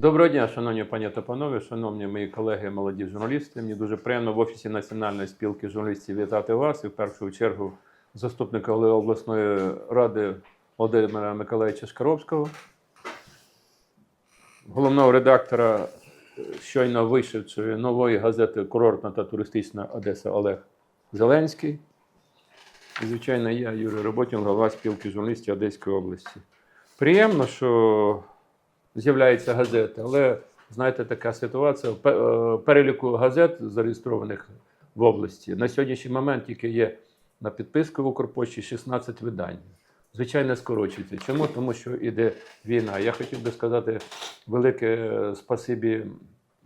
Доброго дня, шановні пані та панове, шановні мої колеги, молоді журналісти. Мені дуже приємно в офісі Національної спілки журналістів вітати вас і в першу чергу заступника голови обласної ради Володимира Миколаївича Шкаровського, головного редактора щойно вишедшої нової газети Курортна та туристична Одеса Олег Зеленський. І, звичайно, я, Юрій Роботін, голова спілки журналістів Одеської області. Приємно, що з'являються газети, але знаєте, така ситуація. Е, переліку газет, зареєстрованих в області, на сьогоднішній момент тільки є на підписку в Укрпошті 16 видань. Звичайно, скорочується. Чому? Тому що йде війна. Я хотів би сказати велике е, спасибі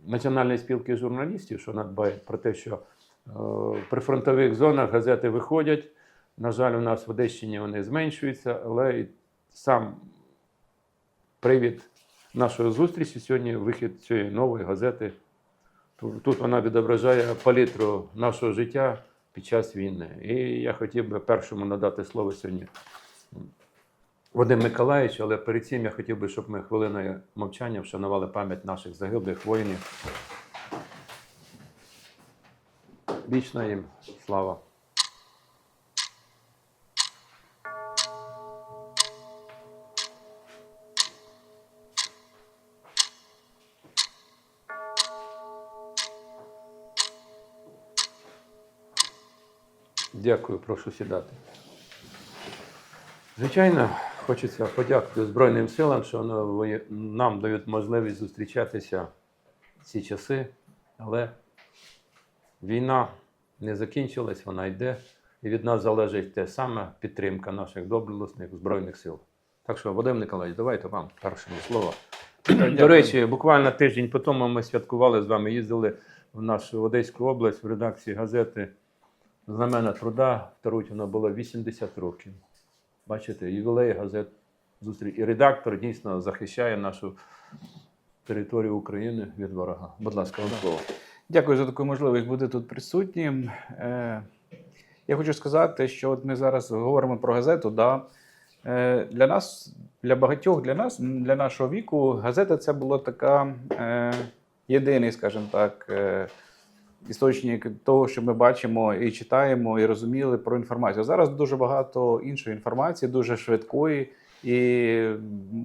Національної спілки журналістів, що надбають про те, що е, в прифронтових зонах газети виходять. На жаль, у нас в Одещині вони зменшуються, але сам привід нашої зустрічі сьогодні вихід цієї нової газети. Тут вона відображає палітру нашого життя під час війни. І я хотів би першому надати слово сьогодні Вадим Миколаївич, але перед цим я хотів би, щоб ми хвилиною мовчання вшанували пам'ять наших загиблих воїнів. Вічна їм слава. Дякую, прошу сідати. Звичайно, хочеться подякувати Збройним силам, що воно ви- нам дають можливість зустрічатися в ці часи, але війна не закінчилась, вона йде, і від нас залежить те саме підтримка наших доблесних Збройних сил. Так що, Вадим Николаївич, давайте вам першому слово. До речі, буквально тиждень по тому ми святкували з вами, їздили в нашу Одеську область в редакції газети Знамена труда в Тарутіно було 80 років. Бачите, ювілей газет зустріч. І редактор дійсно захищає нашу територію України від ворога. Будь ласка, вам слово. Дякую за таку можливість бути тут присутнім. Е, я хочу сказати, що от ми зараз говоримо про газету. Да, е, для нас, для багатьох, для нас, для нашого віку, газета це була така е, єдиний, скажімо так, е, істочник того, що ми бачимо і читаємо, і розуміли про інформацію. Зараз дуже багато іншої інформації, дуже швидкої. І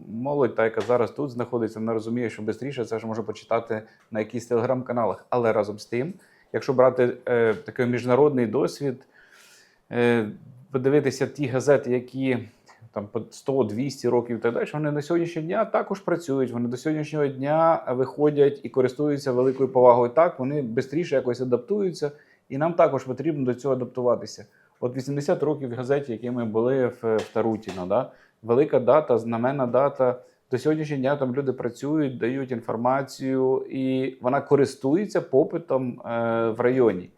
молодь, та яка зараз тут знаходиться, вона розуміє, що швидше це ж може почитати на якихось телеграм-каналах. Але разом з тим, якщо брати е, такий міжнародний досвід, е, подивитися ті газети, які там по 100-200 років і так далі, вони на сьогоднішнього дня також працюють. Вони до сьогоднішнього дня виходять і користуються великою повагою. Так, вони швидше якось адаптуються, і нам також потрібно до цього адаптуватися. От 80 років газеті, які ми були в, в Тарутіно, да? велика дата, знаменна дата. До сьогоднішнього дня там люди працюють, дають інформацію, і вона користується попитом е, в районі.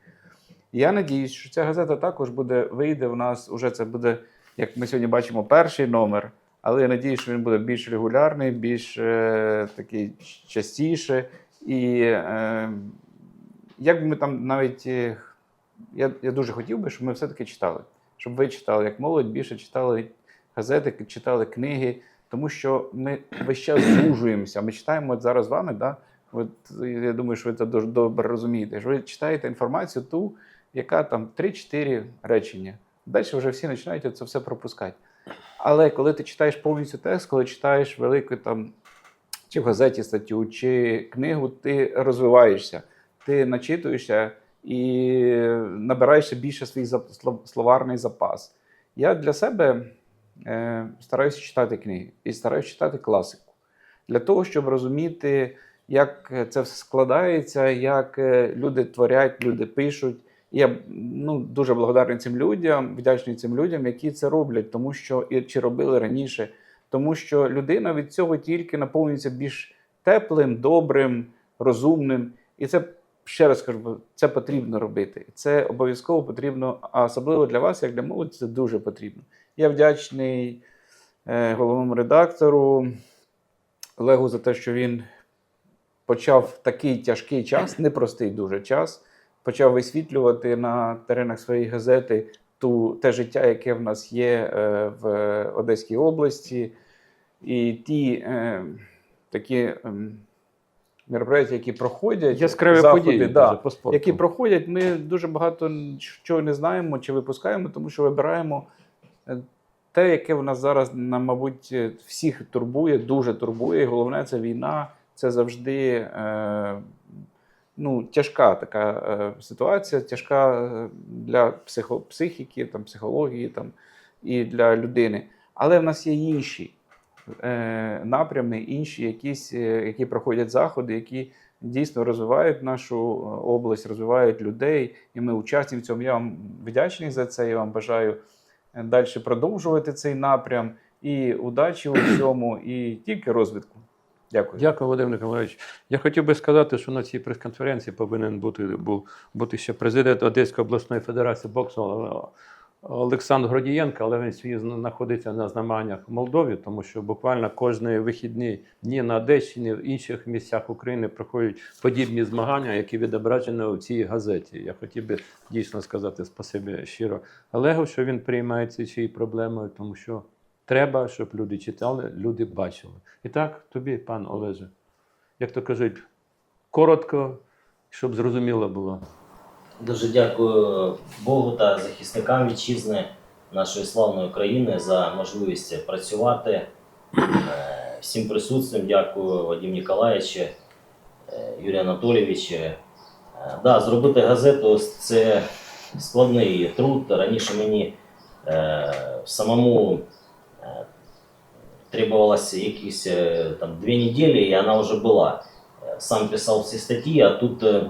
Я надіюсь, що ця газета також буде вийде в нас. Уже це буде, як ми сьогодні бачимо, перший номер. Але я надіюсь, що він буде більш регулярний, більш е, такий частіше. І е, як би ми там навіть е, я, я дуже хотів би, щоб ми все-таки читали. Щоб ви читали, як молодь, більше читали газети, читали книги, тому що ми весь час звужуємося. Ми читаємо от зараз з вами, да? От я думаю, що ви це дуже добре розумієте. Що ви читаєте інформацію ту, яка там 3-4 речення. Далі вже всі починають це все пропускати. Але коли ти читаєш повністю текст, коли читаєш велику там чи в газеті статтю, чи книгу, ти розвиваєшся, ти начитуєшся і набираєшся більше свій словарний запас. Я для себе е, стараюся читати книги і стараюся читати класику для того, щоб розуміти, як це все складається, як е, люди творять, люди пишуть. Я ну, дуже благодарний цим людям, вдячний цим людям, які це роблять, тому що і чи робили раніше, тому що людина від цього тільки наповнюється більш теплим, добрим, розумним. І це ще раз кажу, це потрібно робити. Це обов'язково потрібно, а особливо для вас, як для молоді, це дуже потрібно. Я вдячний е, головному редактору Олегу за те, що він почав такий тяжкий час, непростий дуже час, почав висвітлювати на теренах своєї газети ту, те життя, яке в нас є е, в Одеській області, і ті е, такі ем, мероприятия, які проходять, Яскраві заходи, події да, по спорту. які проходять, ми дуже багато чого не знаємо чи випускаємо, тому що вибираємо е, те, яке в нас зараз, нам, мабуть, е, всіх турбує, дуже турбує. І головне це війна. Це завжди е, ну, тяжка така е, ситуація, тяжка е, для психо, психіки, там, психології там, і для людини. Але в нас є інші е, напрями, інші якісь, е, які проходять заходи, які дійсно розвивають нашу е, область, розвивають людей, і ми учасні в цьому. Я вам вдячний за це. Я вам бажаю далі продовжувати цей напрям. І удачі у всьому, і тільки розвитку. Дякую. Дякую, Володимир Николаївич. Я хотів би сказати, що на цій прес-конференції повинен бути, був, бути ще президент Одеської обласної федерації боксу Олександр Гродієнко, але він свій знаходиться на змаганнях в Молдові, тому що буквально кожні вихідні дні на Одещині, в інших місцях України проходять подібні змагання, які відображені у цій газеті. Я хотів би дійсно сказати спасибі щиро Олегу, що він приймається цією проблемою, тому що треба, щоб люди читали, люди бачили. І так, тобі, пан Олеже, як то кажуть, коротко, щоб зрозуміло було. Дуже дякую Богу та захисникам вітчизни нашої славної країни за можливість працювати. Е, Всім присутнім дякую Вадим Ніколаєвич, е, Юрій Анатолійович. Е, Да, зробити газету це складний труд. Раніше мені самому требовалось якісь е, там дві недели, і вона вже була. Е, Сам писав всі статті, а тут. е,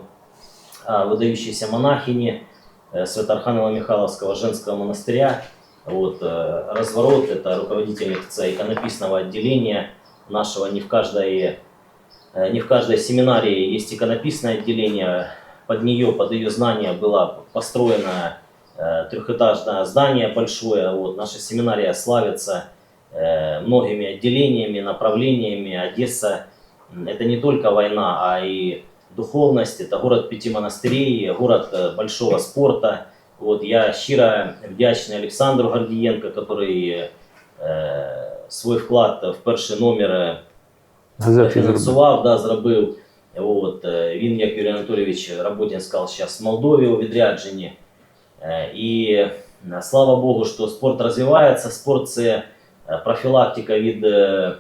а, выдающейся монахини э, Свято-Архангела Михайловского женского монастыря. Вот, э, разворот – это руководительница иконописного отделения нашего. Не в каждой, э, не в каждой семинарии есть иконописное отделение. Под нее, под ее знание было построено э, трехэтажное здание большое. Вот, наша семинария славится э, многими отделениями, направлениями. Одесса – это не только война, а и духовность, это город пяти монастырей, город э, большого спорта. Вот, я щиро вдячний Олександру Гордієнко, который е, свій вклад в перший номер е, фінансував, да, зробив. От, е, він, як Юрій Анатолійович Работін сказав, зараз в Молдові у відрядженні. Е, І е, слава Богу, що спорт розвивається. Спорт це е, профілактика від е,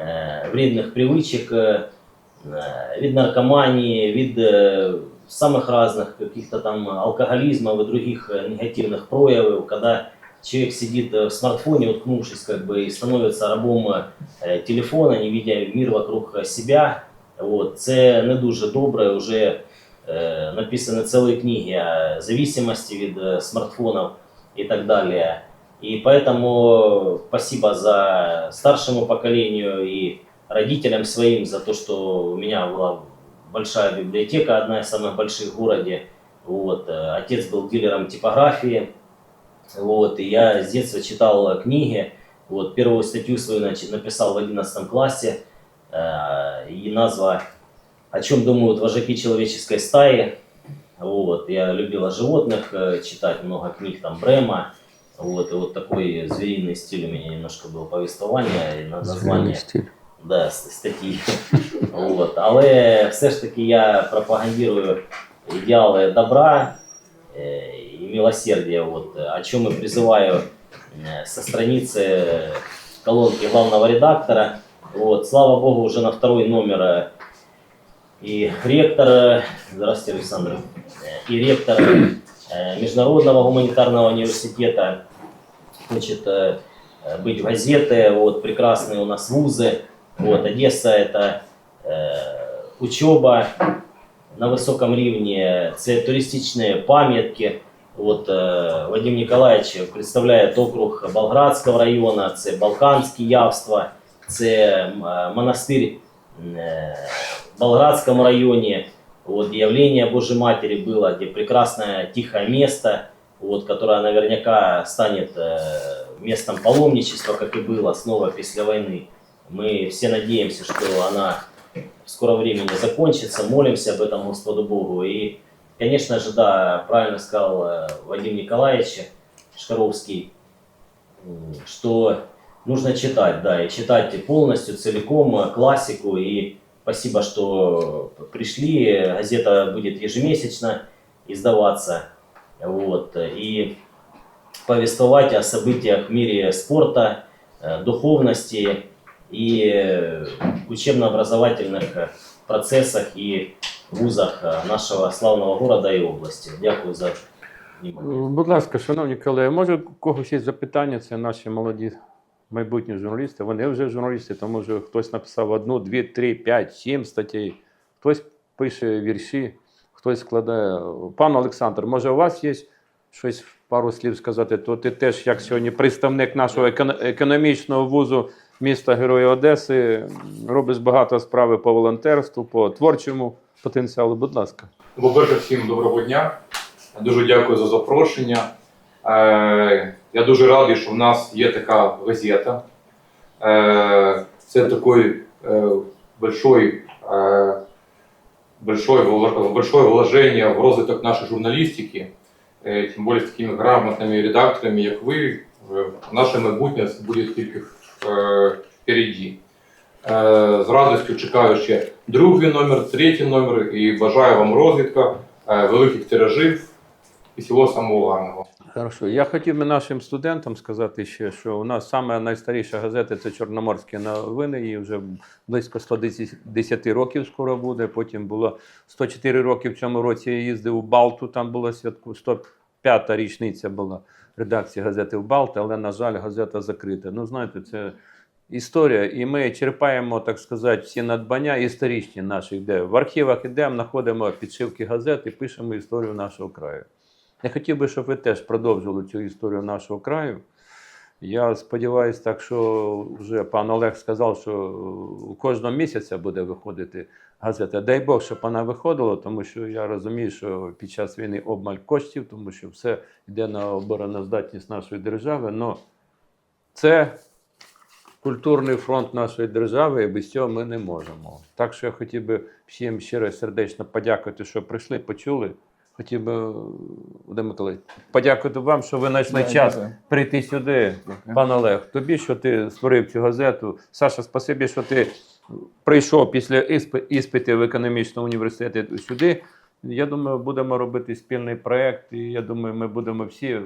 е, вредних привичок, е, э, від наркомании, від э, самых разных каких-то там алкоголизмов и других э, негативных проявов, когда человек сидит э, в смартфоне, уткнувшись как бы и становится рабом э, телефона, не видя мир вокруг э, себя. Вот. Це не дуже добре, вже е, написані цілі книги о зависимости від е, смартфонов и так далее. и поэтому спасибо за старшему поколению и родителям своим за то, что у меня была большая библиотека, одна из самых больших в городе. Вот. э, Отец был дилером типографии. Вот. И я с детства читал книги. Вот. Первую статью свою значит, написал в 11 классе. Э, И назва «О чем думают вожаки человеческой стаи». Вот. Я любил о животных э, читать много книг, там Брема. Вот. И вот такой звериный стиль у меня немножко был повествование и на- название да, с- статті. От. Але все ж таки я пропагандирую ідеали добра э, и милосердия, вот, о чем и призываю э, со страницы колонки главного редактора. Вот. Слава Богу, уже на второй номер э, и ректор, э, здравствуйте, Александр, э, и ректор э, Международного гуманитарного университета хочет э, э, быть в газеты, вот, прекрасные у нас вузы, вот, Одесса это э, учеба на високому рівні, це туристичні пам'ятки. От, е, Вадим Ніколаєвич представляє округ Болградського району, це Балканські явства, це м, е, монастир е, в Болградском районе, вот, явление Божьей Матери было, где прекрасное тихое место, вот, которое наверняка станет э, местом паломничества, как и было снова после войны. Мы все надеемся, что она в скором времени закончится, молимся об этом Господу Богу. И, конечно же, да, правильно сказал э, Вадим Николаевич Шкаровский, что нужно читать, да, и читать полностью, целиком э, классику и Спасибо, что пришли. Газета будет ежемесячно издаваться. Вот. И повествовать о событиях в мире спорта, э, духовности и э, учебно-образовательных э, процессах и вузах э, нашего славного города и области. Дякую за внимание. Будь ласка, шановні колеги, може у когось є запитання? Це наші молоді майбутні журналісти. Вони вже журналісти, тому що хтось написав одну, дві, три, п'ять, сім статей, хтось пише вірші, хтось складає. Пан Олександр, може, у вас є щось пару слів сказати? То ти теж, як сьогодні, представник нашого економ- економічного вузу міста Герої Одеси, робиш багато справи по волонтерству, по творчому потенціалу. Будь ласка. По-перше, всім доброго дня. Дуже дякую за запрошення. Е, я дуже радий, що в нас є така газета. Е, це такий е, большой, е, большой, большое вложение в розвиток нашої журналістики, тим більше з такими грамотними редакторами, як ви. Наше майбутнє буде тільки впереді. З радістю чекаю ще другий номер, третій номер і бажаю вам розвитку, е, великих тиражів і самого гарного. Хорошо. Я хотів би нашим студентам сказати ще, що у нас саме найстаріша газета це Чорноморські новини, їй вже близько 110 років скоро буде. Потім було 104 роки в цьому році я їздив у Балту, там була святку 105-та річниця була редакції газети в Балти, але, на жаль, газета закрита. Ну, знаєте, це історія, і ми черпаємо, так сказати, всі надбання історичні наші, де в архівах ідемо, знаходимо підшивки газет і пишемо історію нашого краю. Я хотів би, щоб ви теж продовжили цю історію нашого краю. Я сподіваюся, так що вже пан Олег сказав, що кожного місяця буде виходити газета. Дай Бог, щоб вона виходила, тому що я розумію, що під час війни обмаль коштів, тому що все йде на обороноздатність нашої держави. Но це культурний фронт нашої держави, і без цього ми не можемо. Так що я хотів би всім щиро сердечно подякувати, що прийшли, почули. Хотів би, Володимир Миколаївич, подякувати вам, що ви знайшли Да, час дякую. прийти сюди. Дякую. Пан Олег, тобі, що ти створив цю газету. Саша, спасибі, що ти прийшов після іспи- іспитів в економічному університеті сюди. Я думаю, будемо робити спільний проєкт, і я думаю, ми будемо всі е,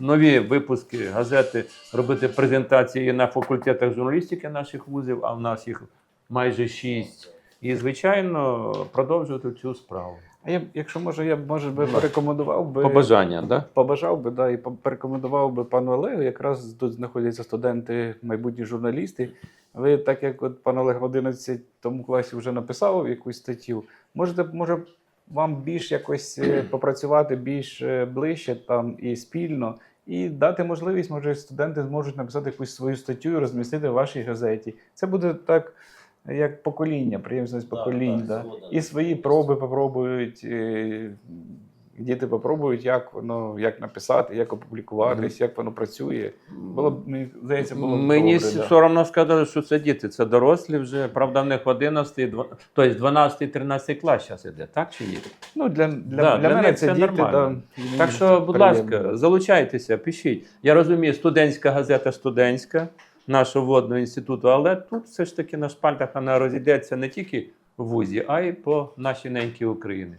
нові випуски газети робити презентації на факультетах журналістики наших вузів, а в нас їх майже шість. І, звичайно, продовжувати цю справу. А я, б- якщо може, я б може би порекомендував би Побажання. Да? побажав би, да, і по- порекомендував би пану Олегу. Якраз тут знаходяться студенти, майбутні журналісти. Ви, так як от пан Олег в 11 тому класі вже написав якусь статтю, можете, може вам більш якось е, попрацювати більш е, ближче там і спільно, і дати можливість, може, студенти зможуть написати якусь свою статтю і розмістити в вашій газеті. Це буде так. Як покоління, приємність поколінь. так, да. згоден. І свої проби попробують, е, діти попробують, як воно як написати, як опублікуватись, як воно працює. Було б, мені здається, було б Мені добре, да. все одно сказали, що це діти, це дорослі вже. Правда, в них 11, дв- тобто 12, 13 клас зараз іде, так чи ні? Ну, для, для, Да, для, для мене це це діти, нормально. да, Так що, будь приємно. ласка, залучайтеся, пишіть. Я розумію, студентська газета студентська нашого водного інституту, але тут все ж таки на шпальтах вона розійдеться не тільки в вузі, а й по нашій ненькій Україні.